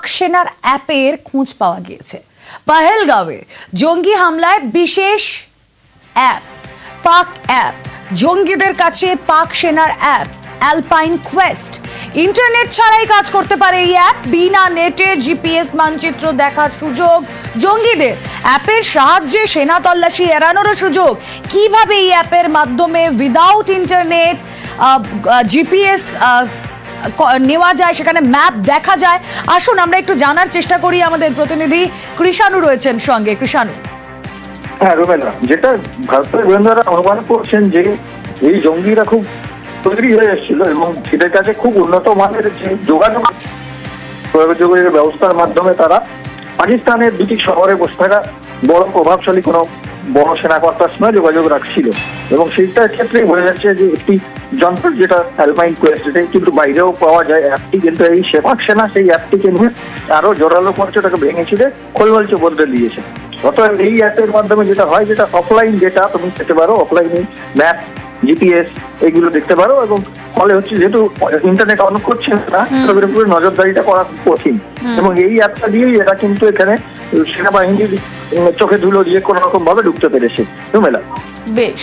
পাক সেনার অ্যাপের খোঁজ পাওয়া গিয়েছে। পাহেলগাঁওয়ে জঙ্গি হামলায় বিশেষ অ্যাপ, পাক অ্যাপ, জঙ্গিদের কাছে পাক সেনার অ্যাপ, অ্যালপাইন কোয়েস্ট। ইন্টারনেট ছাড়াই কাজ করতে পারে এই অ্যাপ। বিনা নেটে জিপিএস মানচিত্র দেখার সুযোগ, জঙ্গিদের অ্যাপের সাহায্যে সেনা তল্লাশি এড়ানোরও সুযোগ। কীভাবে এই অ্যাপের মাধ্যমে উইদাউট ইন্টারনেট জিপিএস নেওয়া যায়, সেখানে ম্যাপ দেখা যায়। আসুন, আমরা একটু জানার চেষ্টা করি আমাদের প্রতিনিধি কৃষাণু রয়েছেন সঙ্গে। কৃষাণু। হ্যাঁ রুমেলা যেটা ভারতের গোয়েন্দারা অনুমান করছেন যে এই জঙ্গিরা খুব তৈরি হয়ে এসেছিল এবং এদের কাছে খুব উন্নত মানের যোগাযোগ যোগাযোগের ব্যবস্থার মাধ্যমে তারা পাকিস্তানের দুটি শহরে বসে থাকা বড় প্রভাবশালী কোনো বড় সেনাকর্তার সঙ্গে যোগাযোগ রাখছিল। এবং সেইটার ক্ষেত্রেই বোঝা যাচ্ছে যে একটি যন্ত্র যেটা অ্যালমাইন কোয়েস্ট কিন্তু বাইরেও পাওয়া যায় অ্যাপটি কিন্তু এই সেপাক সেনা সেই অ্যাপটিকে নিয়ে আরও জোরালো করছে ওটাকে ভেঙে ছিঁড়ে বদলে দিয়েছে। অতএব এই অ্যাপের মাধ্যমে যেটা হয় যেটা অফলাইন ডেটা তুমি পেতে পারো অফলাইনে ম্যাপ জিপিএস এগুলো দেখতে পারো এবং ফলে হচ্ছে যেহেতু ইন্টারনেট অন করছে না তবে উপরে নজরদারিটা করা কঠিন। এবং এই অ্যাপটা দিয়েই এটা কিন্তু এখানে সেনাবাহিনীর চোখে ধুলো দিয়ে কোনো রকম ভাবে ঢুকতে পেরেছে। বেশ।